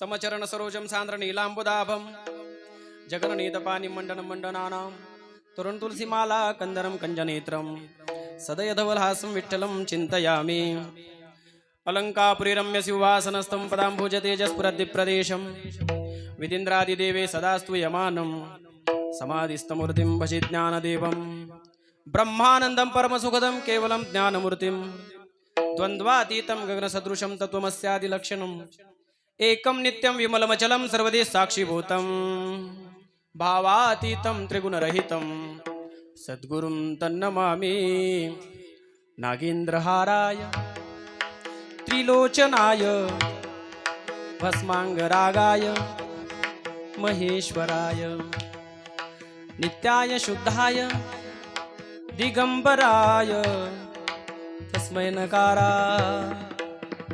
సమచరణ సరోజం సాంద్ర నీలాంబుదాభం జగననీతపానిమండనం మండనాం తురం తులసిమాల కందరం కంజనేత్రం సదయధవల్హాసం విఠలం చింతయామి అలంకాపురి రమ్య శివాసనస్థం పదాంభుజ తేజస్పురదిప్రదేశం విదింద్రాదిదేవే సదాస్తు యమానం సమాధిస్థమూర్తిం భజి జ్ఞానదేవం బ్రహ్మానందం పరమసుఖదం కేవలం జ్ఞానమూర్తిం ద్వంద్వాతీతం గగన సదృశం తత్వమస్యాది లక్షణం एकम नित्यम एकं नित्यं विमलमचलं सर्वदे साक्षीभूतम भावातीतं त्रिगुणरहितं। सद्गुरुं तन्नमामि नागेन्द्रहाराय त्रिलोचनाय भस्माङ्गरागाय महेश्वराय नित्याय शुद्धाय दिगंबराय तस्मै नकारा।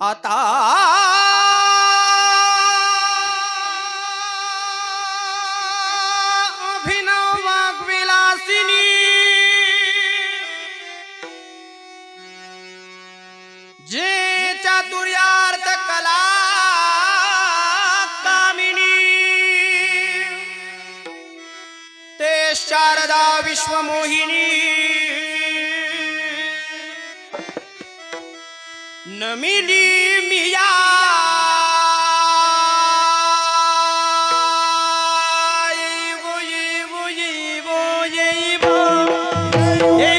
आता अभिनव वाग्विलासिनी जे चातुर्यार्थ कला कामिनी. ते शारदा विश्वमोहिनी. Yeah.